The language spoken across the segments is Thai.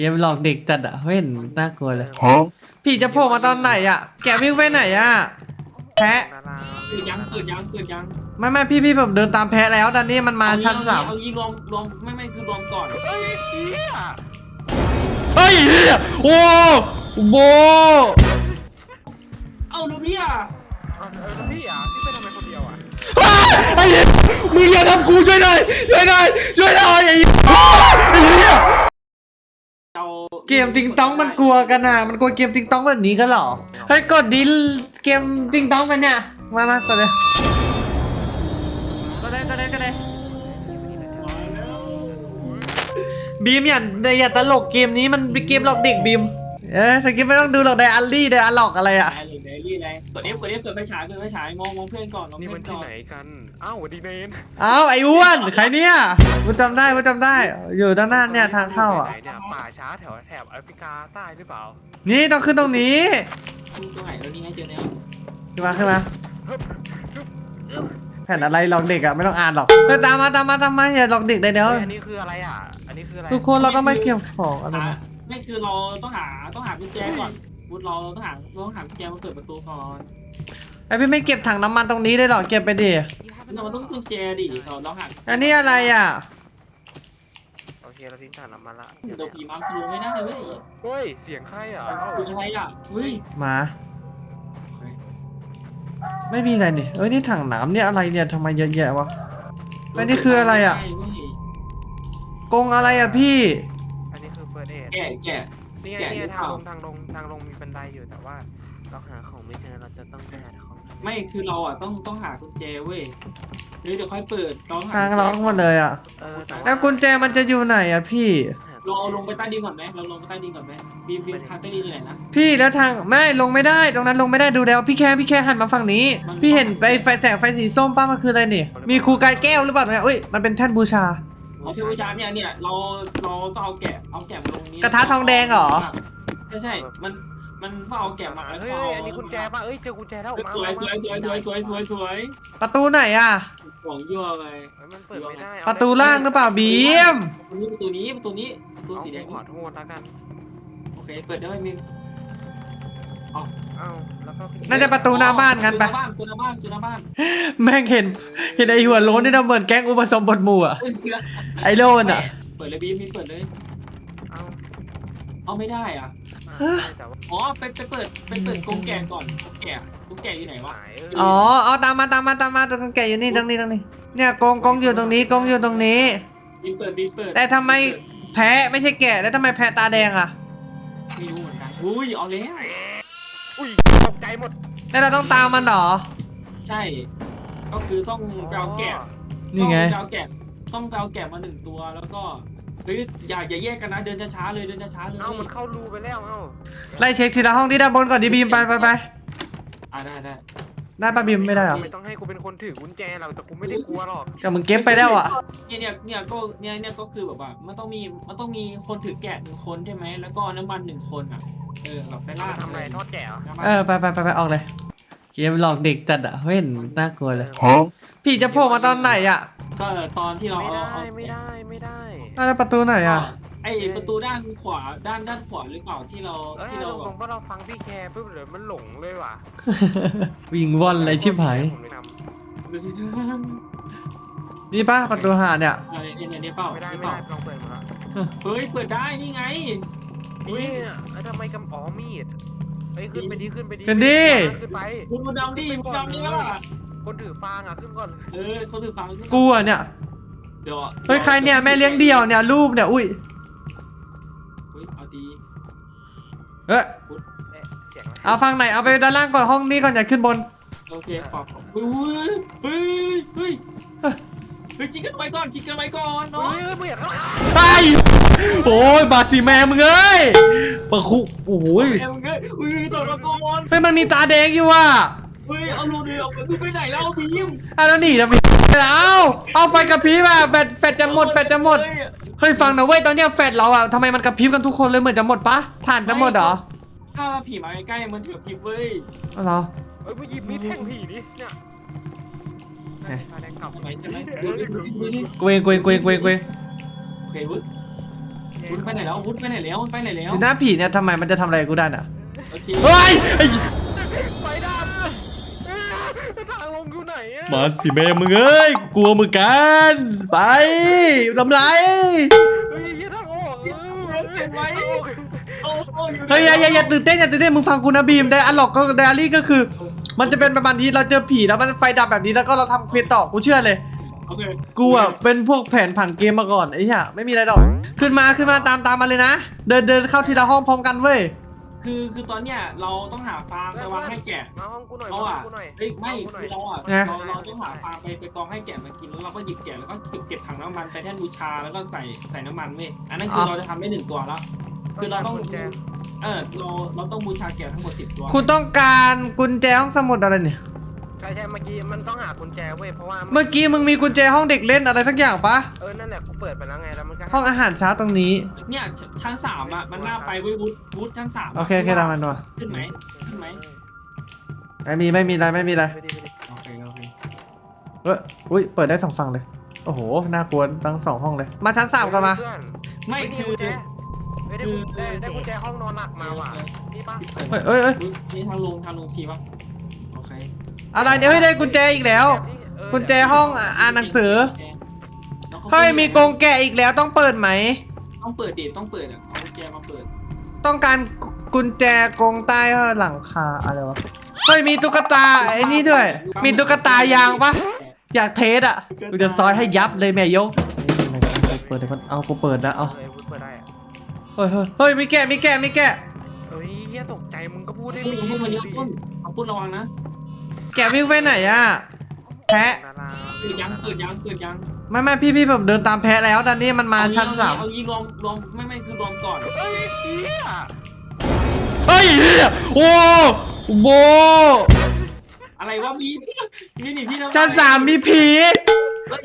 เกมหลอกเด็กจัดอะเว้นน่ากลัวเลย Huh? พี่จะโผล่มาตอนไหนอะแกวิ่งไปไหนอะแพะดาราเกิดยังเกิดยังเกิดยังไม่ไม่พี่พี่ผมเดินตามแพะแล้วดันนี้มันมาชั้นสามเอางี้รวมรวมไม่ไม่คือรวมก่อนเฮ้ยเหี้ยเฮ้ยเหี้ยโอ้โบเอาดูพี่อะเอาเออแล้วพี่อะพี่ไปทำไมคนเดียวอะอ้าวไอ้เหี้ยมึงอย่าทำกูช่วยหน่อยช่วยหน่อยช่วยหน่อยไอ้เหี้ยไอ้เหี้ย เราเกมติงต้องมันกลัวกันนะมันกลัวเกมติงต้องแบบนี้กันเหรอ เฮ้ยกดดิเกมติงต้องมันเนี่ย มามากดเลยกดเลยกดเลยกดเลยบีมอย่าอย่าตลกเกมนี้มันเป็นเกมหลอกเด็กบีม เออสกิปไม่ต้องดูหรอกไดอัลลี่ไดอัลหลอกอะไรอะได้เลยได้เลยได้กด F กด F เปิดไฟฉายเปิดไฟฉายมองมองเพื่อนก่อนมองนี่เพื่มัอนนที่ก่อนไหนกัน อ้าวสวัสดีเนนอ้าวไอ้อ้วนใครเนี่ยกูจำได้กูจำได้ อยู่ด้านหน้าเนี่ยทางเข้าอะ ไหนเนี่ยป่าช้าแถวแถบแอฟริกาใต้หรือเปล่านี่ต้องขึ้นตรงนี้ตรงไหนแล้วนี่ไงเจอแล้วขึ้นมาขึ้นมาแผ่นอะไรหลอกเด็กอะไม่ต้องอ่านหรอกเออตามมาตามมาตามมาอย่าหลอกเด็กได้เดี๋ยวเฮ้ยอันนี้คืออะไรอะ อันนี้คืออะไรทุกคนเราต้องไม่เก็บของอะไรหานะไม่คือเราต้องหาต้องหากุญแจก่อน บุตรเราต้องหาเราต้องหากุญแจมาเปิดประตูก่อนไอพี่ไม่เก็บถังน้ำมันตรงนี้ได้หรอเก็บไปดิเราต้องกุญแจดิเราเราหาอันนี้อะไรอะโอเคเราทิ้งถังน้ำมันละเราผีมัมสโลไม่ได้เว้ยเฮ้ยเสียงใครอะคืออะไรอะเฮ้ยหมาไม่มีอะไรนี่เอ้ยนี่ถังน้ำเนี่ยอะไรเนี่ยทำไมเยอะแยะวะอันนี้คืออะไรอะกงอะไรอะพี่ อันนี้คือเฟิร์สเอดแกะแกะ นี่ไงแกะนี่หรืไงอทางเปลล่างทางลงทางลงมีบันไดอยู่แต่ว่า เราหาของไม่เจอเราจะต้องไปหาของไม่คือเราอะต้องต้องหากุญแจเว้ยเฮ้ยเดี๋ยวค่อยเปิดเราทางร้องหมดเลยอะ เออแต่แล้วกุญแจมันจะอยู่ไหนอะพี่เราเอาลงไปใต้ดินก่อนไหมเราลงไปใต้ดินก่อนไหมบีมบีมทางใต้ดินอยู่ไหนนะ พี่แล้วทางไม่ลงไม่ได้ ตรงนั้นลงไม่ได้ดูแล้ว พี่แค่พี่แค่หันมาฝั่งนี้ มัน พี่เห็นไปไฟแสงไฟสีส้มป้ามันคืออะไรนี่ มีครูกายแก้วหรือเปล่าเนี่ยอุ้ยมันเป็นแท่นบูชา เราชื่อวิจารณ์เนี่ยเนี่ยเราเราต้องเอาแกะเอาแกะมาลงนี้กระทะทองแดงเหรอ ใช่ใช่มันมันต้องเอาแกะมาแล้วเฮ้ยก็เฮ้เอายอันนี้กุญแจป่ะเอ้ยเจอกุญแจแล้วเฮ้ยมาสวยมาสวยสวยสวยสวยสวยสวยประตูไหนอะ ของยั่วไปเฮ้ยมันเปิดไม่ได้เอาประตูล่างหรือเปล่าบีมประตูนี้ประตูนี้ประตูนี้ประตูเอาสีแดงขอโทษแล้วกันโอเคเปิดได้ไหมมีเอ้าแล้วก็พี่ น่าจะประตูหน้าบ้านกันไปประตูหน้าบ้านประตูหน้าบ้านประตูหน้าบ้านแม่งเห็น เห็นไอหัวโล้นนี่นะเหมือนแก๊งอุปสมบทหมู่อะเอ้ยเปิดไอโลนอะเปิดเลยบีมบีมเปิดเลย เอ้าเอาไม่ได้อะไม่แต่ว่าอ๋อไปไปเปิดไปเปิดกรงแกะก่อนกรงแกะกรงแกะอยู่ไหนวะ หายเอออ๋อเอาตามมาตามมาตามมาตรงแกะอยู่นี่ตรงนี้ตรงนี้ เนี่ยกงกงอยู่ตรงนี้กงอยู่ตรงนี้ บีมเปิดบีมเปิดแต่ทำไมแพ้ไม่ใช่แกะแล้วทำไมแพ้ตาแดงอะไม่รู้เหมือนกันอุ้ยเอาแล้ว อุ้ยตกใจหมดแล้วเราต้องตามมันเหรอ ใช่ ก็คือต้องไปเอาแกะนี่ไง ต้องปเอาแกะต้องไปเอาแกะมาหนึ่งตัวแล้วก็เฮ้ยอย่าอย่าแยกกันนะเดินช้าๆเลยเดินช้าๆเลยเอ้ามันเข้ารูไปแล้วเอ้าไล่เช็คทีละห้องที่ด้านบนก่อนดีบีมไปไปไปอ่าได้ได้ได้ปะบีมไม่ได้หรอไม่ต้องให้กูเป็นคนถือกุญแจหรอกแต่กูไม่ได้กลัวหรอกก็มึงเก็บไปแล้วอะเนี่ยเนี่ยเนี่ยก็เนี่ยเนี่ยก็คือแบบว่ามันต้องมีมันต้องมีคนถือแกะหนึ่งคนใช่ไหมแล้วก็น้ำมันหนึ่งคนอะ เออแบบไปล่าทำอะไรทอดแกะเหรอน้ำมันเออไปไปไปไปออกเลยเกมหลอกเด็กจัดอะเว้นน่ากลัวเลย Huh? พี่จะโผล่มาตอนไหนอะก็ตอนที่เราไม่เอาได้เอาไม่ได้ไม่ได้แล้วประตูไหนอะไอประตูด้านขวาด้านด้านขวาหรือเปล่าที่เราเอ้ยที่เราตแบรงบๆว่าเราฟังพี่แคร์ปุ๊บเดี๋ยวมันหลงเลยว่ะวิ่งว่อนเลยชิบหายผมไม่ทดูสินี่ปะประตูหาเนี่ยอะไรเนี่ยเนี่ยเนี่ยเปล่าำไม่ได้เนี่ยไม่เปล่าได้ลองเปิดมาแล้วเฮ้ยเปิดได้นี่ไง อุ้ยแล้วทำไมกำอ๋อมีดเฮ้ยขึ้นไปดิขึ้นไปดิขึ้นดิ ขึ้นไป คุณบุญดำดิบุญดำนี่ล่ะคนถือฟางอะขึ้นก่อนเออเขาถือฟังกูอะเนี่ย เดี๋ยวเฮ้ยใครเนี่ยแม่เลี้ยงเดี่ยวเนี่ยรูปเนี่ยอุ้ยเฮ้ยเอาดีเอ้ยเอ๊ะเสียงอะไรเอาฟังไหนเอาไปด้านล่างก่อนห้องนี้ก่อนอย่าขึ้นบนโอเคขอบเฮ้ยเฮ้ยเฮ้ยเฮ้ย เฮ้ยจิกกันไว้ก่อนจิกกันไว้ก่อนเฮ้เนาะยเบื่อแล้วไปโอ้ยบาดสีแม่มึงเอ้ยปะคุโอ้ยแอมเงยอุ้ยตัวละก่อนเฮ้ยมันมีตาแดงอยู่ว่ะเฮ้ยเอาลูกเดียวไปไปไหนแล้วพี่ยิ้มอะแล้วหนีจะไปเอาเอาไฟกระพริบอะแบตแฟดจะหมดแฟดจะหมดเฮ้ยฟังนะเว้ยตอนเนี้ยแฟดเราอะทำไมมันกระพริบกันทุกคนเลยเหมือนจะหมดปะถ่านจะหมดเหรอถ้าผีมาใกล้ๆมันถือผีเว้ยอ๋อเหรอเฮ้ยมึงหยิบมีดแทงผีดิเนี่ย เอ๊ะพาแดงกลับทำไมใช่ไหมดูดิดูดิดูดิกูเองกูเองกูเองกูเองกูเองโอเคเว้ยแกวุ้นไปไหนแล้ววุ้นไปไหนแล้วไปไหนแล้วดูหน้าผีเนี่ยทำไมมันจะทำอะไรกูได้น่ะโอเคเฮ้ยไอ้ไฟดับเอ้ยทางลงอยู่ไหนอะมาสิแม่มึงเอ้ยกูกลัวมึงกันไปทำไรเฮ้ยเหี้ยทางออกเออเก็บไว้เอาเอาอยู่เฮ้ยอย่าอย่าอย่าตื่นเต้นอย่าตื่นเต้นมึงฟังกูนะบีมไดอะล็อกก็ไดอารี่ก็คือ มันจะเป็นประมาณนี้เราเจอผีแล้วมันไฟดับแบบนี้แล้วก็เราทำเควสต่อกูเชื่อเลย โอเคกูอะเป็นพวกแผนผังเกมมาก่อนไอ้เหี้ยไม่มีอะไรหรอก ขึ้นมาขึ้นมาตามตามมาเลยนะ เดินเดินเข้าทีละห้องพร้อมกันเว้ย คือคือตอนเนี้ยเราต้องหาฟาร์มไปวางให้แกะมาห้องกูหน่อยเรามาห้อะองกูหน่อยเอ้ยไม่ห้องกูหน่คือเราอะไงเราเราต้องหาฟาร์มไปไปกองให้แกะมากินแล้วเราก็หยิบแกะแล้วก็เก็บเก็บถังน้ำมันไปแท่นบูชาแล้วก็ใส่ใส่น้ำมันเว้ยอันนั้นคือเราจะทำได้หนึ่งตัวแล้วคือเราต้องกุญแจเออเราเราต้องบูชาแกะทั้งหมดสิบตัวคุณต้องการกุญแจห้องสมุดอะไรเนี่ย ใช่ใช่เมื่อกี้มันต้องหากุญแจเว้ยเพราะว่าเมื่อกี้มึงมีกุญแจห้องเด็กเล่นอะไรสักอย่างปะเออนั่นแหละกูเปิดไปแล้วไงแล้วมันก็ห้องอาหารเช้าตรงนี้เนี่ยชั้นสามอะมันน่าไปเว้ยวุฒวุฒชั้นสามโอเคโอเคตามมันมาขึ้นไหมขึ้นไหมไม่มีไม่มีอะไรไม่มีอะไรไปดิไปดิโอเคโอเคเอ้ยอุ้ยเปิดได้สองฝั่งเลยโอ้โหน่ากลัวทั้งสองห้องเลย มาชั้นสามกันมาเพื่อนไม่เฮ้ยคือกุญแจเฮ้ยได้กุญแจได้กุญแจห้องนอนหนักมาว่ะนี่ปะเฮ้ยเอ้ยเอ้ยอุ๊ยนี่ทางลงทางลงพีปะโอเค อะไรเนี่ยเฮ้ยได้กุญแจอีกแล้วเออกุญแจห้องอ่านหนังสือแล้วขาเฮ้ยมีกรงแกะอีกแล้วต้องเปิดไหม ต้องเปิดดิต้องเปิดอะเอากุญแจมาเปิด ต้องการกุญแจกรงใต้หลังคาอะไรวะ เฮ้ยมีตุ๊กตาไอ้นี่ด้วย มีตุ๊กตายางปะอยากเทสอะกูจะซอยให้ยับเลยแม่ยกเปิดเดี๋ยวมันเอากูเปิดแล้วเอาเออวุ้นเปิดได้อะเฮ้ยเฮ้ยเฮ้ยมีแกะมีแกะมีแกะเฮ้ยเฮียตกใจมึงก็พูดได้ปุ้นดีปุ้นมันเยอะดิปุ้นเอาปุ้นระวังนะ แกะวิ่งไปไหนอะแพะดาราเปิดยังเปิดยังเปิดยังไม่ไม่พี่พี่ผมเดินตามแพะแล้วตอนนี้มันมาชั้นสามเอายีรวมรวมไม่ไม่คือรวมก่อนเฮ้ยเฮียเฮ้ยเหี้ยโอ้โบอะไรวะมีมีนี่พี่นะชั้นสามมีผีเฮ้ย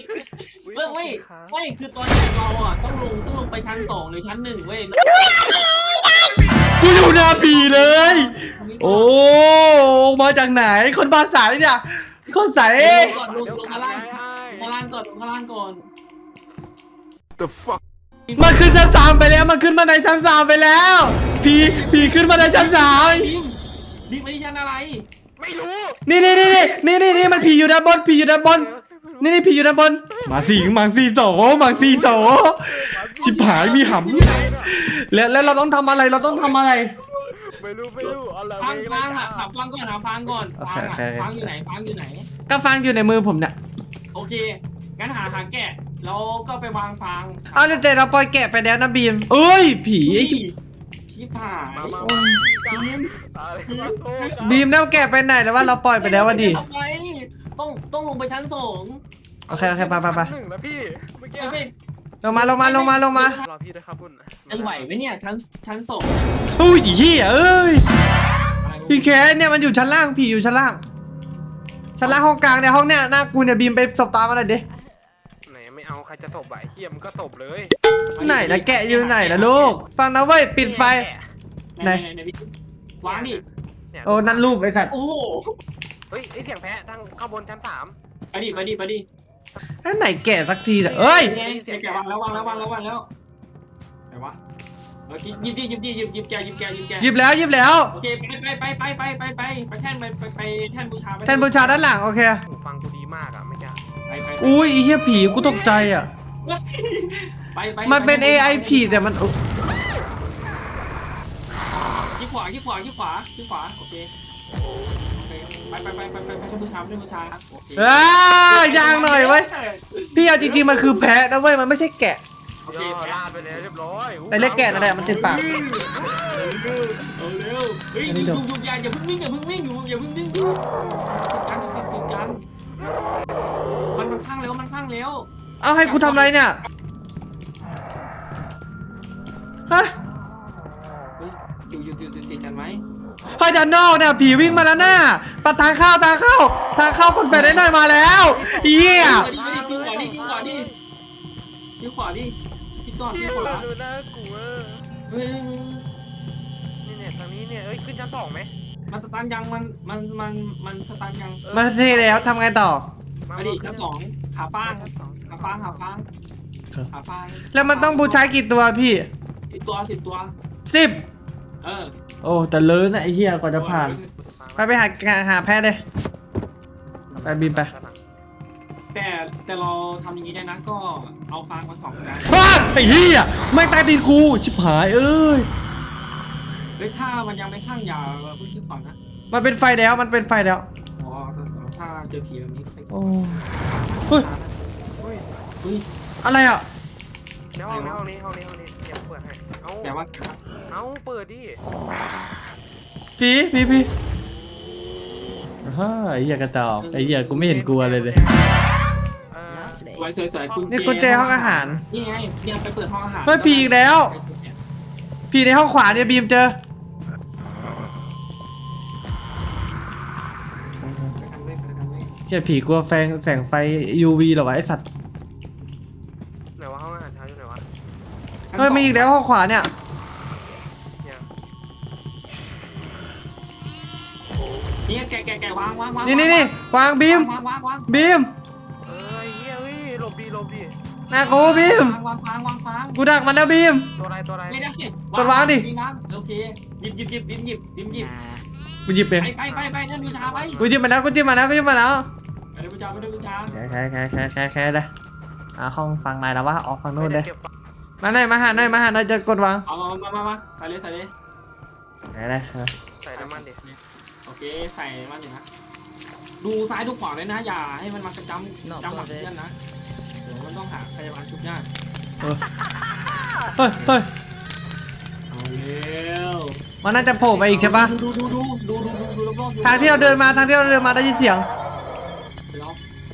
เรื่องไม่ไม่คือตอนนี้เราอะต้องลงต้องลงไปชั้นสองหรือชั้นหนึ่งเว้ย กูอยู่หน้าผีเลย โอ้ มาจากไหน คนภาษาเนี่ยคนใสลงก่อนลงลงมาล่างมาล่างก่อนลงมาล่างก่อน The fuck? มันขึ้นชั้นสามไปแล้ว มันขึ้นมาในชั้นสามไปแล้ว ผีผีขึ้นมาในชั้นสามดิมดิมไม่ใช่ชั้นอะไร ไม่รู้ นี่นี่นี่นี่นี่นี่นี่มันผีอยู่ด้านบนผีอยู่ด้านบน นี่นี่ผีอยู่ด้านบน มาสิมังสีโตมังสีโตชิบหายมีหำแล้วแล้วเราต้องทำอะไรเราต้องทำอะไร ไม่รู้ไม่รู้เอาละฟังเว้ยฟังไม่หารู้หาฟังก่อนหาฟังก่อนโอฟัเคงโอเคอะฟังอยู่ไหนฟังอยู่ไหน ก็ฟังอยู่ในมือผมเนี่ยโอเค งั้นหาหาแกะแล้วก็ไปวางฟางเอาแต่เราปล่อยแกะไปแล้วนะบีมเอ้ย ผีไอ้ชิชิบหายมามามาอะไรมาโซ่กันบีมแล้วแกะไปไหนแล้วว่าเราปล่อยไปแล้ววะดิ ทำไม ต้องต้องลงไปชั้นสองโอเคโอเคไปไปไปหนึ่งแล้วพี่เมื่อกี้ไม่ไม่ลงมาลงมาลงมาลงมารอพี่ด้วยครับคุณไอไหวไหมเนี่ยชั้นชั้นสองอุ้ยอีเหี้ยเอ้ยอะไรพี่แคสเนี่ยมันอยู่ชั้นล่างผีอยู่ชั้นล่างชั้นล่างห้องกลางเนี่ยห้องเนี่ยหน้ากูเนี่ยบีมไปสบตามาหน่อยดิไหนไม่เอาใครจะตบอะไอ้เฮียมันก็ตบเลยไหนละแกะอยู่ไหนละลูกฟังนะเว้ยปิดไฟไหนไหนไหนพี่วางดิเยโอ้นั่นลูกไอ้สัตว์โอ้โหเฮ้ยไอเสียงแพะทางข้างบนชั้นสามไปดิไปดิไปดิอันไหนแกะสักทีเนี่ยเอ้ยไงแกะแกะวางแล้ววางแล้ววางแล้ววางแล้วไหนวะเอาหยิบหยิบดิหยิบดิหยิบหยิบแกะหยิบแกะหยิบแกะหยิบแล้วหยิบแล้ว โอเคไปไปไปไปไปไปไปไปแท่นไปไปไปแท่นบูชาไปแทนบูชาด้านหลังโอเคหูฟังกูดีมากอะเมื่อกี้ไปไปไปอุ้ยอีเหี้ยผีกูตกใจอะ ไปไปมันเป็น AI ผีแต่มันอุ๊ยที่ขวาที่ขวาที่ขวาที่ขวาโอเคโอเค ไปไปไปไปไปไปแท่นบูชาแท่นบูชาโอเคอ้ายางหน่อยเว้ยพี่เอาจริงๆมันคือแพะนะเว้ยมันไม่ใช่แกะ โอเคย่อแพ้ลาดไปแล้วเรียบร้อยแต่เรียกแกะนั่นแหละมันติดปาก เอาเร็วเอาเร็วเฮ้ยอันนี้ยุดูบยุบอย่าอย่าเพิ่งวิ่งอย่าเพิ่งวิ่งอยู่อย่าเพิ่งวิ่งอยู่ติดกันติดติดกันมันมันข้างแล้วมันข้างแล้วเอาให้กูทำอะไรเนี่ยฮะเฮ้ยอยู่อยู่อยู่ติดกันไหม ไฟด้านนอกเนี่ยผีวิ่งมาแล้วน่าปะทางเข้าทางเข้าทางเข้าคนแฟนได้หน่อยมาแล้วเยี่ยดิดิดิกินก่อนดิกินก่อนดิกินขวาดิกินก่อนกินขวาดูน่ากลัวเฮ้ยนี่เนี่ยทางนี้เนี่ยเอ้ยขึ้นชั้นสองไหมมันสตาร์ทยังมันมันมันมันสตาร์ทยังเออมาเทแล้วทำไงต่อมาดิชั้นสองหาฟางชั้นสองหาฟางหาฟางหาฟางแล้วมันต้องบูชากี่ตัวพี่ตัวสิบตัวสิบ เออโอ้แต่เลิศนะไอ้เหี้ยกว่าจะผ่าน ไปไปหาหาแพทย์เลย ไปบินไป แต่แต่เราทำอย่างนี้ได้นะก็เอาฟางมาสองกันบ้าไอ้เหี้ยไม่งใต้ดินกูชิบหายเอ้ยเฮ้ยถ้ามันยังไม่ข้างอย่าเพิ่งคิดก่อนนะมันเป็นไฟแล้วมันเป็นไฟแล้วอ๋อถ้าเจอผีแบบนี้ไปโอ้เฮ้ยเฮ้ยเฮ้ยอะไรอะในห้องในห้องนี้ห้องนี้ห้องนี้เดี๋ยวเปิดให้เอ้าแต่ว่า เอ้าเปิดดิผีผีผีฮ่าไอ้เหี้ยกระจอกไอ้เหี้ยกูไม่เห็นกลัวเลยเลยเออสวยสวยสวยคุณนี่กุญแจห้องอาหาร นี่ไงเนี่ยไปเปิดห้องอาหารเฮ้ยผีอีกแล้ว ผีในห้องขวาเนี่ยบีมเจอ ไปทำเลยไปทำเลยเชี่ยผีกลัวแฟงแสงไฟ UV เหรอวะไอสัตว์ไหนวะห้องอาหารเช้าอยู่ไหนวะเฮ้ยมีอีกแล้วห้องขวาเนี่ยเนี่ย นี่แกแกแกวางวางวางนี่นี่นี่วางบีม วางวางวางบีมเอ้ยเฮียเฮ้ยหลบดีหลบดีหน้ากูบีม วางวางวางวางกูดักมันแล้วบีม ตัวอะไรตัวอะไรไม่ได้กดวางดิบีมวางโอเคหยิบหยิบหยิบหยิบหยิบหยิบหยิบกูหยิบเองไปไปไปไปนั่นบูชาไปกูหยิบมาแล้วกูหยิบมาแล้วกูหยิบมาแล้วไปบูชาไปบูชาแค่แค่แค่แค่แค่เลยอ่าห้องฟังไหนแล้ววะออกฟังนู่นเลยเก็บมาหน่อยมาหาหน่อยมาหาหน่อยจะกดวางเอามามามาใส่เลยใส่เลยไหนเลยใส่น้ำมันดิโอ เคใส่มันอยู่นะ ดูซ้ายดูขวาเลยนะ อย่าให้มันมากระจำจำหลังเพื่อนนะ เดี๋ยวมันต้องหาพยาบาลทุกอย่างเฮ้ยเฮ้ยเอาเร็วมันน่าจะโผล่มาอีกใช่ปะดูดูดูดูดูดูดูรอบๆทางที่เราเดินมาทางที่เราเดินมาได้ยินเสียง รอ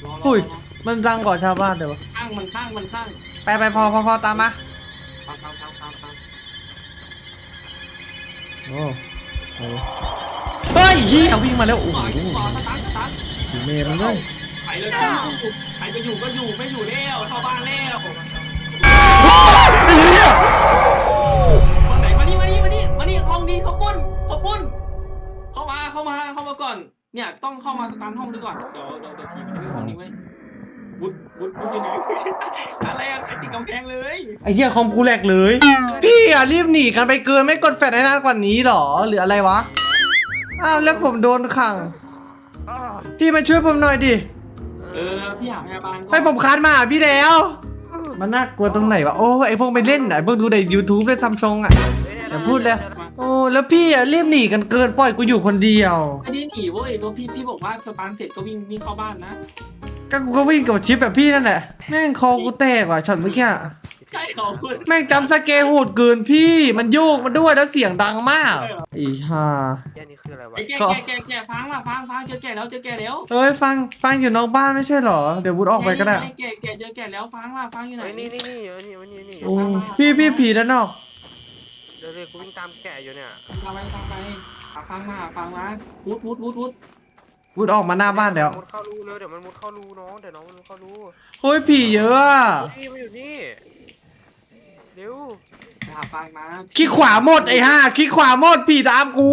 รอรออุ้ย มันดังกว่าชาวบ้านเดี๋ยวะข้างมันข้างมันข้างไปไปพอพอพอตามมาตามตามตามตามตามโอ้โห เฮ้ยเหี้ยวิ่งมาแล้วโอ้ขโหวาขวาสตาร์ทสตาร์ทผีเมย์มันเลยไปเลยนะใครจะอยู่ก็อยู่ไม่อยู่แล้วเข้าบ้านแล้วไอ้เหี้ยมาไหนมานี่มานี่มานี่มานี่ห้องนี้เขาปุ้นเขาปุ้น เข้ามาเข้ามาเข้ามาก่อน เนี่ยต้องเข้ามาสตาร์ทห้องด้วยก่อนเดี๋ยวเดี๋ยวเดี๋ยวผีมันจะไม่ห้องนี้ไว้ยวุดวุดวุดอยู่ไหนอะไรอะใครติดกำแพงเลยไอ้เหี้ยคอมกูแหลกเลย พี่อะรีบหนีกันไปเกินไม่กดแฟลชให้นานกว่านี้หรอหรืออะไรวะ อ้าวแล้วผมโดนขังอ้าวพี่มาช่วยผมหน่อยดิเออพี่หาพยาบาลก่อนให้ผมคานมาหาพี่แล้ว มันน่ากลัวตรงไหนวะโอ้ไอพวกไปเล่นอะไอพวกดูใน YouTube เล่นซัมซุงอะ อย่าพูดเลย โอ้แล้วพี่อะรีบหนีกันเกินปล่อยกูอยู่คนเดียว ไม่ได้หนีเว้ยเพราะพี่พี่บอกว่าสตาร์ทเสร็จก็วิ่งวิ่งเข้าบ้านนะ ก็กูก็วิ่งกับชิปแบบพี่นั่นแหละแม่งคอกูแตกว่ะช็อตเมื่อกี้อะ ใช่เหรอคุณแม่งจำสเกลโหดเกินพี่มันโยกมันด้วยแล้วเสียงดังมากอีห่าเฮียนี่คืออะไรวะไอ้แกก็แกแกแกฟังล่ะฟังฟังเจอแกแล้วเจอแกแล้วเอ้ยฟังฟังอยู่นอกบ้านไม่ใช่เหรอเดี๋ยววุฒออกไปก็ได้แกแกเจอแกแล้วฟังล่ะฟังอยู่ไหนเฮ้ยนี่นี่นี่เออนี่เออนี่นี่โอ้พี่พี่ผีด้านนอกเดี๋ยวเดี๋ยวกูวิ่งตามแกะอยู่เนี่ยฟังไปฟังไปฟังมาฟังมาวุดวุดวุดวุดวุฒออกมาหน้าบ้านแล้วมุดเข้ารูเลยเดี๋ยวมันมุดเข้ารูน้องเดี๋ยวน้องมันมุดเข้ารูเฮ้ยผีเยอะอะนี่มาอยู่นี่ เร็วหาฟังมาขี้ขวาหมดไอ้ห่าขี้ขวาหมดผีตามกู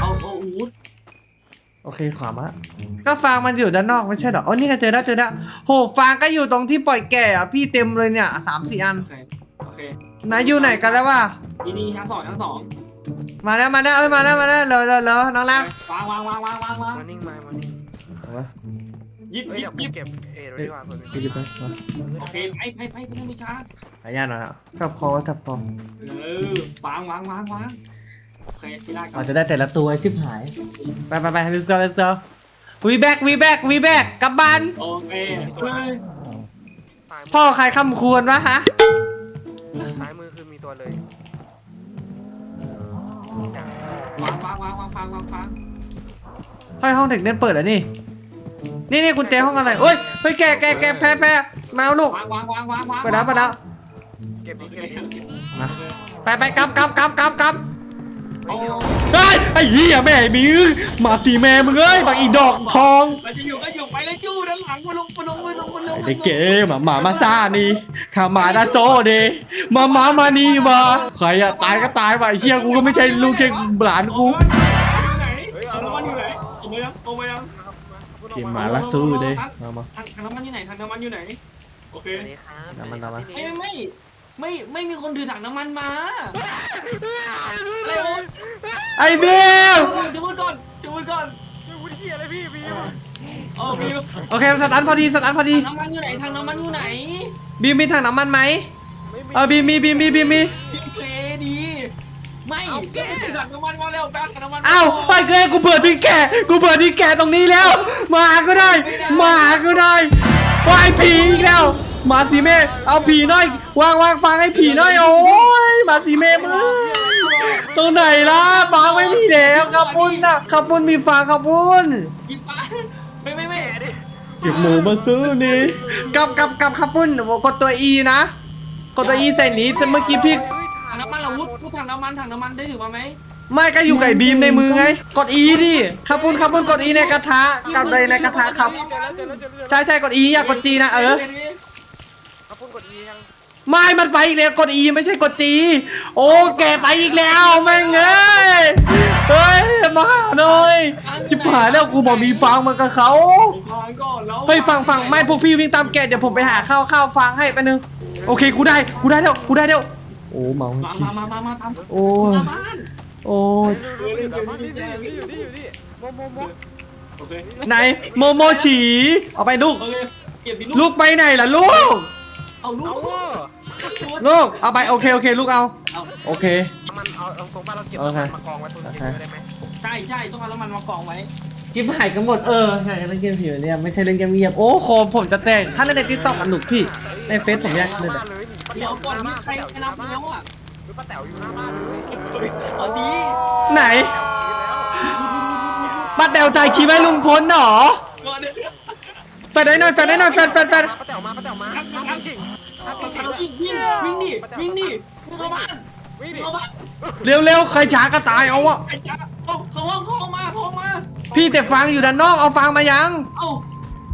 เอาเอาวุดโอเคขวามาก็ฟางมันอยู่ด้านนอกไม่ใช่เหรออ๋อนี่ก็เจอแล้วเจอแล้วโหฟางก็อยู่ตรงที่ปล่อยแก่อะพี่เต็มเลยเนี่ยสามสี่อันโอเคโอเคไหนอยู่ไหนกันแล้ววะนี่นี่ชั้นสองชั้นสองมาแล้วมาแล้วเอ้ยมาแล้วมาแล้วเร็วเร็วเร็วน้องรักวางวางวางวางวางวางมานิ่งมามานิ่งห ยิบเฮ้ยหยิเดี๋บยวหกูยิบเก็บเอไว้ดีกว่าเผื่อมีไปหยิบไปมาโอเคไปไปไปไปนั่งบูชาขยันหน่อยอะจับคอจับคอเออวางวางวางวางโอเคที่แรกก่อเรานจะได้แต่ละตัวชิบหาย ไปไปไป let's go let's go we back we back we back กลับบ้าน โอเคเฮ้ยซ้ายมืพ่อใครคำควรวะฮะ ซ้ายมือคือมีตัวเลยวางวางวางวางฟังวางฟังเฮ้ยห้องเด็กเล่นเปิดเหรอะนี่ นี่นี่กุญแจห้องอะไรเอ้ยเฮ้ยแกแกแกแพ้แพ้มาเอาลูกวางวางวางวางวางไปแล้วไปแล้วเก็บโอดิเคเก็บดิมาไปไปกลับกลับกลับกลับกลับเฮ้ยเฮ้ยไอ้เหี้ยแม่ไอ้มีมาตีแม่มึงเอ้ยบักอีดอกทองเราจะอยู่ก็อยู่ไปเลยจู้ด้านหลังมาลงมาลงมาลงมาลงไอ้เด็กเก๋มาหมามาซ่านี่ขามาดาโซเดมามามานี่มาใครอะตายก็ตายว่ะไอ้เหี้ยกูก็ไม่ใช่ลูกแค่หลานกู มหมาละสู้เด้มามาทางทางน้ำมันอยู่ไหนทางน้ำมันอยู่ไหน โอเคอันนี้ครับน้ำมันน้ำมัน ไม่ไม่ไม่ไม่ไม่มีคนถือถังน้ำมันมาอะไรวะไอ้บิวจะพูดก่อนจะพูดก่อนวุ้นเฮียอะไรพี่พี่อ๋อบิวโอเคสตันพอดีสตันพอดี ถังน้ำมันอยู่ไหนถังน้ำมันอยู่ไหน บีมมีถังน้ำมันไหมไม่มีเออบีมมีบีมมีบีมมีพี่เคดี ไม่ก็ไม่ถือถังน้ำมันมาแล้วแป๊บถังน้ำมันอ้าวไปเกยกูเปิดที่แกะกูเปิดที่แกะตรงนี้แล้วมาก็ได้มาก็ได้วายผีอีกแล้วมาสีเมฆเอาผีหน่อยวางวางฟังให้ผีหน่อยโอ้ยมาสีเมฆมึงตรงไหนล่ะฟังไม่มีแล้วครับปุ้นนะครับปุ้นมีฟังครับปุ้นหยิบมาไม่ไม่ไม่เก็บหมูมาซื้อนี่กับกับกับครับปุ้นกดตัว E นะกดตัว E ใส่นี้แต่เมื่อกี้พี่ ถังน้ำมันถังน้ำมันได้ถือมาไหมไม่ก็อยู่ไก่บีมในมือไง กด E ดิครับปุ้นครับปุ้นกด E ในกระทะกับในในกระทะครับเจอแล้วเจอแล้วเจอแล้วใช่ใช่กด E อย่ากด G นะเออ เอาปุ่นกด E ยังไม่ มันไปอีกแล้วกด E ไม่ใช่กด G โอ้แกไปอีกแล้วแม่งเอ้ย เฮ้ยมาหาหน่อยจิบหายแล้วกูบอกมีฟังมันกับเขาฟังก่อนแล้วเฮ้ยฟังฟังไม่พวกพี่วิ่งตามแกะเดี๋ยวผมไปหาข้าวข้าวฟังให้ไปบนึง โอเคกูได้กูได้แล้วกูได้แล้ว โอ้เมามามามามามาทำโอ้ยมาบ้านโอ้ยนี่นี่นี่อยู่นี่อยู่นี่โมโมโมโอเคไหนโมโมฉีเอาไปลูก โอเคเก็บดิลูกไปไหนล่ะลูก เอาลูเอากลูกเอาไปโอเคโอเคลูกเอาเอาโอเค มันเอาเอาตรงบ้านเราเก็บโอเคมากองไว้ตรงนี้ได้ไหมใช่ใช่ต้องเอาน้ำมันมากองไว้จิบหายกันหมดเออใช่เล่นเกมผีเนี่ยไม่ใช่เล่นเกมเงียบโอ้โคมผมจะแตกถ้าเล่นในติ๊กต็อกอันหนุกพี่ในเฟซผมอยากเล่นอะเลย เดี๋ยวก่อนมีใครไปนับแล้วอะหรือป้าแต๋วอยู่หน้าบ้านเลยเอาดีไหนบัตรเดวใจคิดไว้ลุงพลเหรอก่อนเดี๋ยวแฟนได้หน่อยแฟนได้หน่อยแฟนแฟนแฟนป้าแต๋วมาป้าแต๋วมาทำจริงทำจริงเอาวิ่งวิ่งวิ่งดิวิ่งดิวิ่งเข้าบ้านวิ่งดิเข้าบ้านเร็วเร็วใครช้าก็ตายเอาอะไอ้จ้าเอาเขาห้องเขามาเขามา พี่แต่ฟังอยู่ด้านนอกเอาฟังมายัง เอา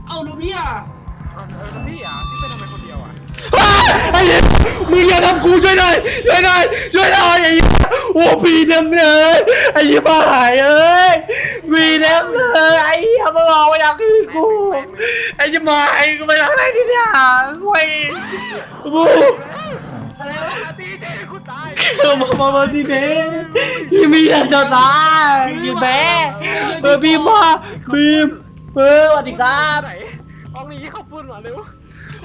เอาดูพี่อะ เออพี่อะพี่เป็นทำไมคนเดียวอะอ้าไอ้เหี้ยมึงอย่าทำกูช่วยหน่อยช่วยหน่อยช่วยหน่อยไอ้เหี้ยโอ้พีเต็มเลยไอ้ยี่บ้าหายเอ้ยพีเต็มเลยไอ้เหี้ยมึงเอาไปอยากคืนกูไอ้ยี่มาไอ้กูไปทางไหนที่เนี่ยเว้ยบูอะไรวะตีเจ๊คุณตายเออมามามาที่เด้ยี่มีแต่จะตายยี่แม่เออบีมมาบีมเออสวัสดีครับ ไหน ห้องนี้เข้าปุ่นมาเร็ว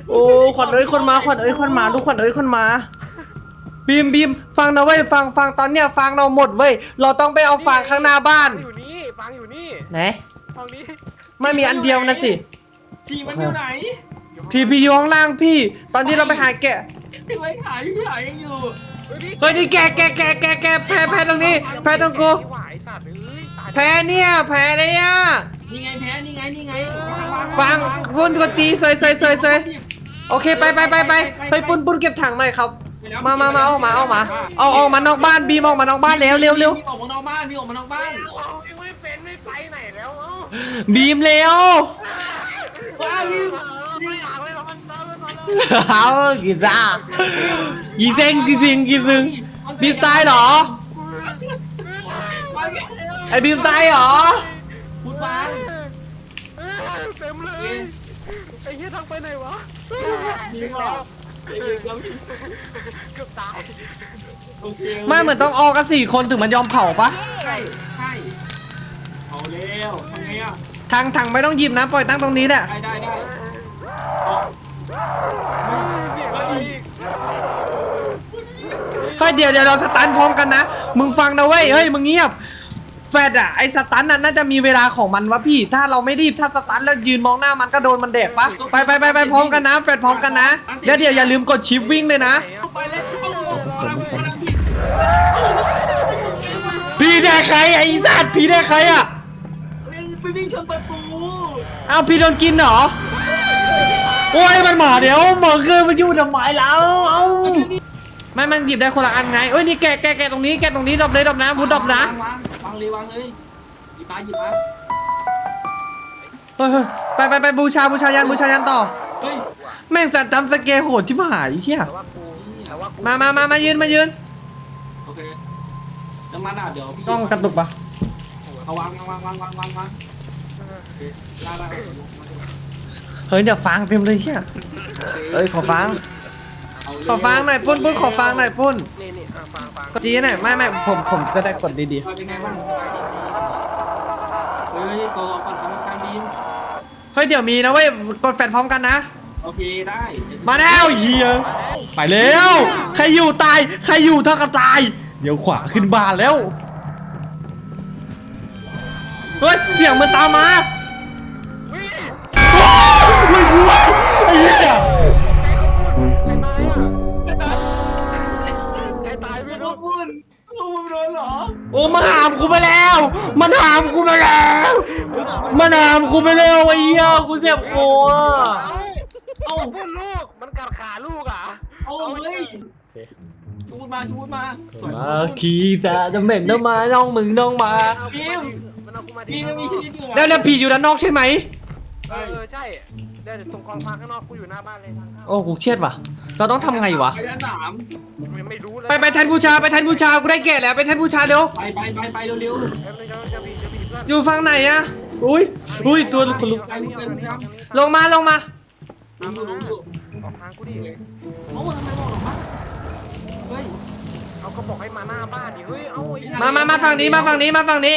โอ้ขวัญเอ้ยคนมาขวัญเอ้ยคนมาทุกขวัญเอ้ยคนมาบีมบีมฟังนะเว้ยฟังฟังตอนเนี้ยฟังเราหมดเว้ยเราต้องไปเอาฟังข้างหน้าบ้านอยู่นี่ฟังอยู่นี่ไหนห้องนี้ไม่มีอันเดียวนะสิทีมันอยู่ไหนทีพีอยู่ข้างล่างพี่ ตอนที่เราไปหาแกะพี่ไว้ขายพี่ขายยังอยู่เฮ้ยนี่แกะแกะแกะแกะแกะแพ้แพ้ตรงนี้ แพ้ตรงกูไหวสัตว์เอ้ยตายแพ้เนี่ยแพ้เนี่ย นี่ไงแพ้ นี่ไง นี่ไงฟังปุ้นกดจีเซยเซยเซยเซยโอเคไปไปไปไปไปปุ้นปุ้นเก็บถังหน่อยครับ มามามาเอามาเอามาเอาออกมานอกบ้านบีมออกมานอกบ้านเร็วเร็วเร็วมีออกมานอกบ้านมีออกมานอกบ้านยังไม่เป็นไม่ไปไหนแล้วเอ้าบีมเร็วว้าวพี่ไม่อยากเลยหรอกมันตามมันมาแล้วเอากี่ซ่ากี่เซ็งกี่ซิงกี่ซึงบีมตายเหรอไอ้บีมตายเหรอ พูดบ้านเต็มเลย ไอ้เหี้ยทางไปไหนวะ ยิงเหรอยิงแล้วพี่เกือบตายโอเคไม่เหมือนต้องออกกันสี่คนถึงมันยอมเผาปะใช่ใช่เอาเร็วทำไงอะทางทางไม่ต้องหยิบนะ ปล่อยตั้งตรงนี้แหละได้ได้ได้เกี่ยวอะไรอีกเฮ้ยเดี๋ยวเดี๋ยวเราสตันพร้อมกันนะ มึงฟังนะเว้ย เฮ้ย มึงเงียบ แฟดอะไอสตันน่ะน่าจะมีเวลาของมันวะพี่ ถ้าเราไม่รีบถ้าสตันแล้วยืนมองหน้ามันก็โดนมันแดกปะไปไปไปไปพร้อมกันนะ แฟดพร้อมกันนะเดี๋ยวเดี๋ยวอย่าลืมกดชิปวิ่งเลยนะไปเลยเอาเอาเอาเอาเอาพี่พี่แดกใครไอ้สัตว์พี่แดกใครอะไปวิ่งชนประตูอ้าวพี่โดนกินเหรอโอ้ยมันหมาเดี๋ยวหมอคือมันอยู่ทำไมแล้วเอ้าไม่มันหยิบได้คนละอันไงเอ้ยนี่แกะแกะแกะตรงนี้แกะตรงนี้ดอบเลยดอบนะพูดดอบนะวางวางเลยวางเลยหยิบมาหยิบมาเฮ้ยเฮ้ยไปไปไปบูชาบูชายันบูชายันต่อ เฮ้ยแม่งสัตว์จำสเกลโหดที่หายเฮียแต่ว่ากูแต่ว่ากูมามามามายืนมายืนโอเคน้ำมันอะเดี๋ยวพี่กล้องกระตุกปะเอาวางวางวางวางวางวางได้ได้เฮ้ยเดี๋ยวฟังเต็มเลยเฮียเอ้ยขอฟังเอา ขอฟังหน่อยปุ้นปุ้นขอฟังหน่อยปุ้นนี่นี่อะฟังฟังกดจีหน่อยไม่ไม่ผมผมจะได้กดดีเป็นไงบ้างสบายดีเฮ้ยตัวก่อนสำหรับการบินๆเฮ้ยเดี๋ยวมีนะเว้ยกดแฟนพร้อมกันนะ โอเคได้มาแล้วเฮียไปเร็วใครอยู่ตายใครอยู่เท่ากับตาย เดี๋ยวขวาขึ้นบ้านแล้วเฮ้ยเสียงมันตามมาโอ้ยกู รอโอ้มันหามกูไปแล้ว มันหามกูไปแล้ว มันหามกูไปแล้วไอ้เหี้ยกูเจ็บคออะเอ้าพูดลูก มันกัดขาลูกอะเอาเฮ้ยชูดมาชูดมาสวยมาขี่จะจะเหม็นน้ำมาน้องมึงน้องมาพิมมันเอากูมาดิ พี่ยังมีชีวิตอยู่แล้วแล้วผีอยู่ด้านนอกใช่ไหม เออเออใช่เดี๋ยวตรงกองฟางข้างนอกกูอยู่หน้าบ้านเลยทางเข้าโอ้กูเครียดว่ะ เราต้องทำไงวะ ไปด้านสามยังไม่รู้เลยไปไปแทนบูชาไปแทนบูชากูได้เกรดแล้วไปแทนบูชาเร็ว ไปไปไปไปเร็วเดี๋ยวเดี๋ยวจะมีจะมีเพื่อนอยู่ฝั่งไหนอะอุ้ยอุ้ยตัวคนลุกลงมาลงมาๆลงดูลงดูออกทางกูดิโอ้ทำไมบอกหรอวะเฮ้ยเอาก็บอกให้มาหน้าบ้านดิเฮ้ยเอาไอ้มามามาฝั่งนี้มาฝั่งนี้มาฝั่งนี้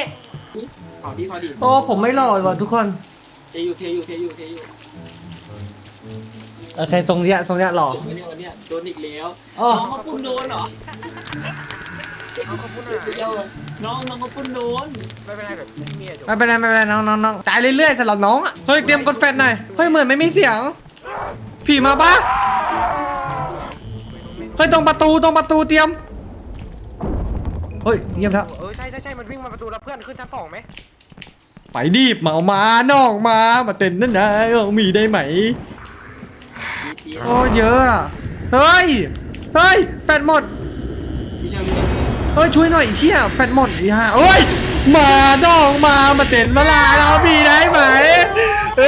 ขอดีขอดีโอ้ผมไม่หล่อว่ะทุกคน เทอยู่เทอยู่เทอยู่เทอยู่โอเคตรงเนี้ยตรงเนี้ยหล่อวันนี้วันนี้โดนอีกแล้วอ๋อ น้องมาปุ้นโดนเหรอเอาเขาพูดหน่เดี๋ยอวยน้องน้องมาปุ้นโดนไม่เป็นไรแบบเมียอยู่ไม่เป็นไรไม่เป็นไรน้องน้องน้องตายเรื่อยๆสำหรับน้องอะเฮ้ยเตรียมกดแฟนหน่อยเฮ้ยเหมือนไม่มีเสียง ผีมาปะเฮ้ยตรงประตูตรงประตูเตรียมเฮ้ยเยี่ยมแล้วเออใช่ใช่ใช่มันวิ่งมาประตูแล้วเพื่อนขึ้นชั้นสองไหม ไปดิบเมามาน้องมา มาเต้นนั่นนะเอามีได้ไหม โอ้เยอะอะเฮ้ย เฮ้ย แฟดหมด พี่เชอเฮ้ยช่วยหน่อยไอ้เฮียแฟดหมดไอ้ห่าเฮ้ย มาน้องมา มาเต้นมาลาเรามีได้ไหม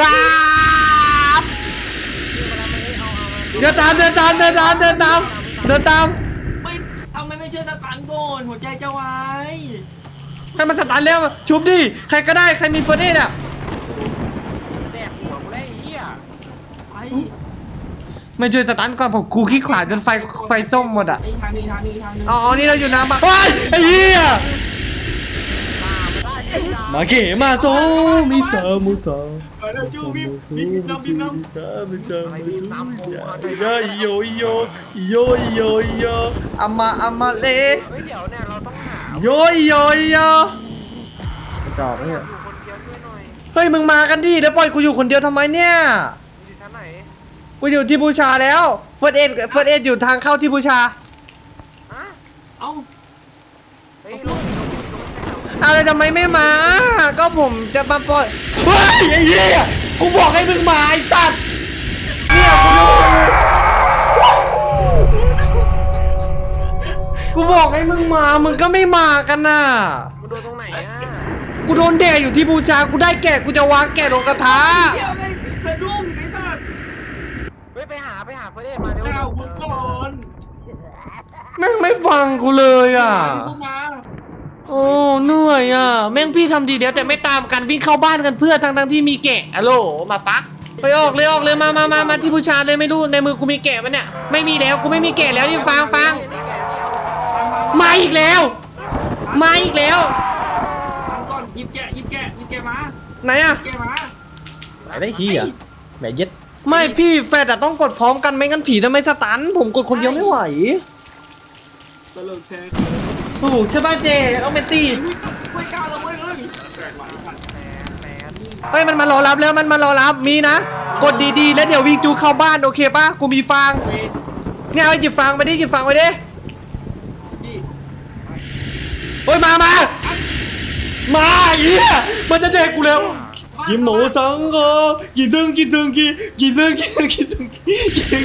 ลาบเดินตามเดินตามเดินตามเดินตามเดินตาม ไม่ทำไมไม่เชื่อสตันก่อนหัวใจจะวาย ให้มันสตาร์ทแล้วชุบดิใครก็ได้ใครมีเฟอร์เนตอะแดกหัวกูได้ไอ้เหี้ยไปไม่ช่วยสตาร์ทก่อนผมกูขี้ขวาจนไฟไฟส้มหมดอะไอ้ทางนี้ทางนี้ทางนี้อ๋อนี่เราอยู่น้ำบ้านเฮ้ยไอ้เหี้ยมาไม่ได้ไอ้ดามาเก๋มาโซมิซามุซาไปแล้วจูบิมบิมน้ำบิมน้ำโยโยโยโยโยโยอามาอามาเลเฮ้ยเดี๋ยวเนี่ยเราต้อง หาโยโยโยจอบเนี่ยอยู่คนเดียวช่วยหน่อยเฮ้ยมึงมากันดิแล้วปล่อยกูอยู่คนเดียวทำไมเนี่ย อยู่ชั้นไหนกูอยู่ที่บูชาแล้วเฟิร์สเอ็ดเฟิร์สเอ็ดอยู่ทางเข้าที่บูชาฮะเอ้าเฮ้ยลงลงลงอะไรทำไมไม่มา ก็ผมจะมาปล่อยเฮ้ยไอ้เหี้ยกูบอกให้มึงมาไอ้สัตว์ บอกให้มึงมา มึงก็ไม่มากันน่ะ มันโดนตรงไหนอะกูโดนแดกอยู่ที่บูชา กูได้แกะกูจะวางแกะลงกระทะเดี๋ยวเลยสะดุ้งไอ้สัตว์เฮ้ยไปหาไปหาเฟรเดมาเร็วข้าวบุญก่อนแม่งไม่ฟังกูเลยอะพูดมาโอ้เหนื่อยอะ แม่งพี่ทำดีเดียวแต่ไม่ตามกันวิ่งเข้าบ้านกันเพื่อทั้งทั้งๆที่มีแกะอะโหลมาฟักไปออกเลยออกเลยมามามามาที่บูชาเลยไม่รู้ในมือกูมีแกะปะเนี่ยไม่มีแล้วกูไม่มีแกะแล้วนี่ฟังฟัง มาอีกแล้ว มาอีกแล้วทำก่อนหยิบแกะหยิบแกะหยิบแกะมาไหนอะแกะมาได้ทีอะแหมเย็ดไม่พี่แฟดอะต้องกดพร้อมกันไม่งั้นผีทำไมสตัน ผมกดคนเดียวไม่ไหวตลกแท้ถูกใช่ป่ะเจต้องเป็นตีไม่กล้าเลยเว้ยเอ้ยแปลกว่ะไอ้สัตว์เฮ้ยมันมารอรับแล้วมันมารอรับมีนะ กดดีๆ แล้วเดี๋ยววิ่งจูเข้าบ้านโอเคป่ะกูมีฟางเว้ยเนี่ยเอาหยิบฟางไปดิหยิบฟางไปดิ พี่ เฮ้ยมามามาเหี้ยมันจะเด็กกูแล้วกินหมูสังก็กินซึ่งกินซึ่งกินกินซึ่งกินซึ่งกินซึ่งกิน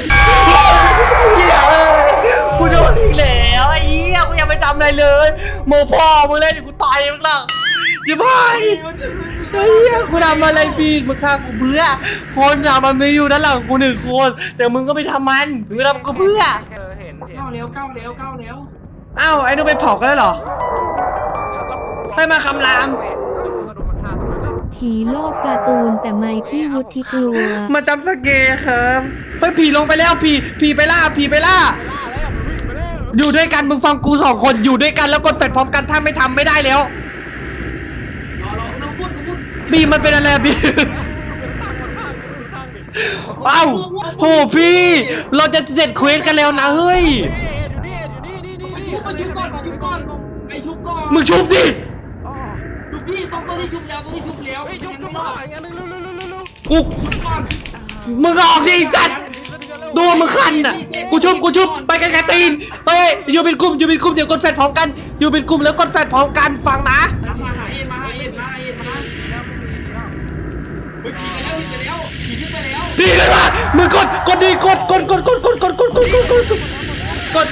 เหี้ยเอ้ยกูโดนอีกแล้วไอ้เหี้ยกูยังไม่ทำอะไรเลยโมพ่อมึงเล่นเดี๋ยวกูต่อยมึงหรอกจิบหายมันจะไอ้เหี้ยกูทำอะไรผิดมึงฆ่ากูเพื่อคนอะมันมีอยู่ด้านหลังกูหนึ่งคน แต่มึงก็ไม่ทำมันมึงทำกูเพื่อเออเห็นเห็นก้าวเร็วก้าวเร็วก้าวเร็ว อ้าวไอ้นูนไปเผากันแล้วเหรอแล้วก็ให้มาคำรามแล้วก็โดนมาฆ่าตรงนั้นเลยผีโลกการ์ตูนแต่ไม่พี่วุฒิกลัว มาจำสเกร์ครับเฮ้ยผีลงไปแล้วผีผีไปล่าผีไปล่า อยู่ด้วยกันมึงฟังกูสองคนอยู่ด้วยกันแล้วกดแฟดพร้อมกันถ้าไม่ทำไม่ได้แล้วรอรอน้องพูดน้องพูดบีมมันเป็นอะไรอะบีมเอ้าโหพี่ เราจะเสร็จเควสกันแล้วนะเฮ้ยไป ชุบไปชุบก่อนไปชุบก่อนไปชุบก่อนมึงชุบดิชุบพี่ต้องต้องที่ชุบแล้วต้องที่ชุบแล้วเฮ้ยยกไม่กระรอเป๋าดอย่างนึงเร็วเร็วเร็วเร็วกูก่อนมึงออกดิไอ้สัตว์ตัวมึงคันอะกูชุบกูชุบไปไกลๆตีนเฮ้ยอยู่เป็นกลุ่มอยู่เป็นกลุ่มเดี๋ยวกดแฟดพร้อมกันอยู่เป็นกลุ่มแล้วกดแฟดพร้อมกันฟังนะมาหาเอ็นมาหาเอ็นมาหาเอ็นมาเฮ้ยผีไปแล้วผีไปแล้วผีขึ้นไปแล้วดีเลยว่ะมึงกดกดดีกดกดกดกดกดกดกดกดกดกดกดกด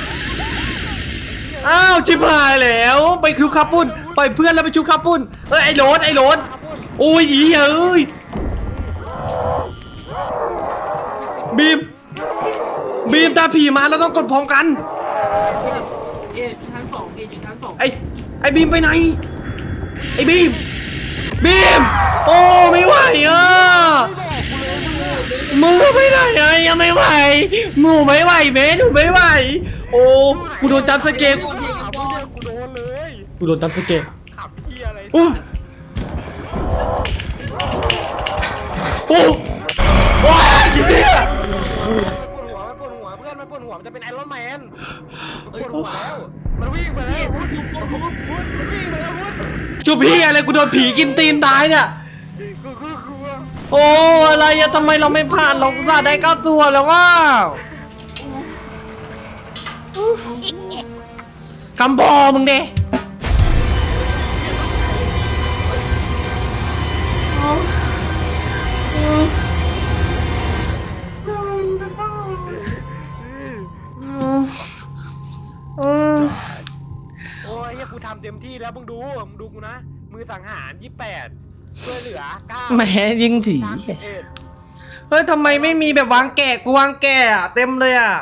อ้าวชิบหายแล้วไปชุบคาปุ้นปล่อยเพื่อนแล้วไปชุบคาปุ้นเอ้ยไอ้โหลนไอ้โหลนโอ้ยอีเอ้ยบีมบีมตาผีมาแล้วต้องกดพร้อมกันเอ็นอยู่ชั้นสองเอ็นอยู่ชั้นสองไอ้ไอ้บีมไปไหนไอ้บีมบีมโอ้ไม่ไหวอะ มึงไปไหนอะยังไม่ไหวหนูไม่ไหวเมหนูไม่ไหว โอ้กูโดนจับสเกตก่อนเอ็นก่อนกูโดนเลยกูโดนจับสเกตขับเฮียอะไรโอ้โอ้ว้ายกี่เนี่ยปวดหัวปวดหัวเพื่อนมันปวดหัวมันจะเป็นไอรอนแมนปวดหัวแล้วมันวิ่งไปแล้เอ็วนพูดชุบพูดชุบวุ้นมันวิ่งไปแล้ววุ้นจุบพี่อะไรกูโดนผีกินตีนตายเนี่ยกูคือกลัว โอ้อะไรอะทำไมเราไม่ผ่านเราอุตสาห์ได้เก้าตัวแล้วว่าคำบอมึงเด้เออโอ้ยเฮียกูทำเต็มที่แล้วมึงดูมึงดูกูนะ มือสังหารยี่แปด ช่วยเหลือเก้าแหมยิงผี สามสิบเอ็ดเฮ้ยทำไมไม่มีแบบวางแกะกูวางแกะอะเต็มเลยอะ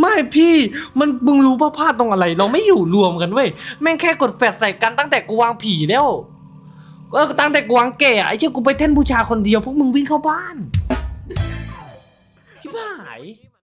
ไม่พี่มันมึงรู้ว่าพลาดตรงอะไร เราไม่อยู่รวมกันเว้ยแม่งแค่กดแฟดใส่กันตั้งแต่กูวางผีแล้วเออตั้งแต่กูวางแกะอะไอ้เชี่ยกูไปเท่นบูชาคนเดียวพวกมึงวิ่งเข้าบ้านชิบหายที่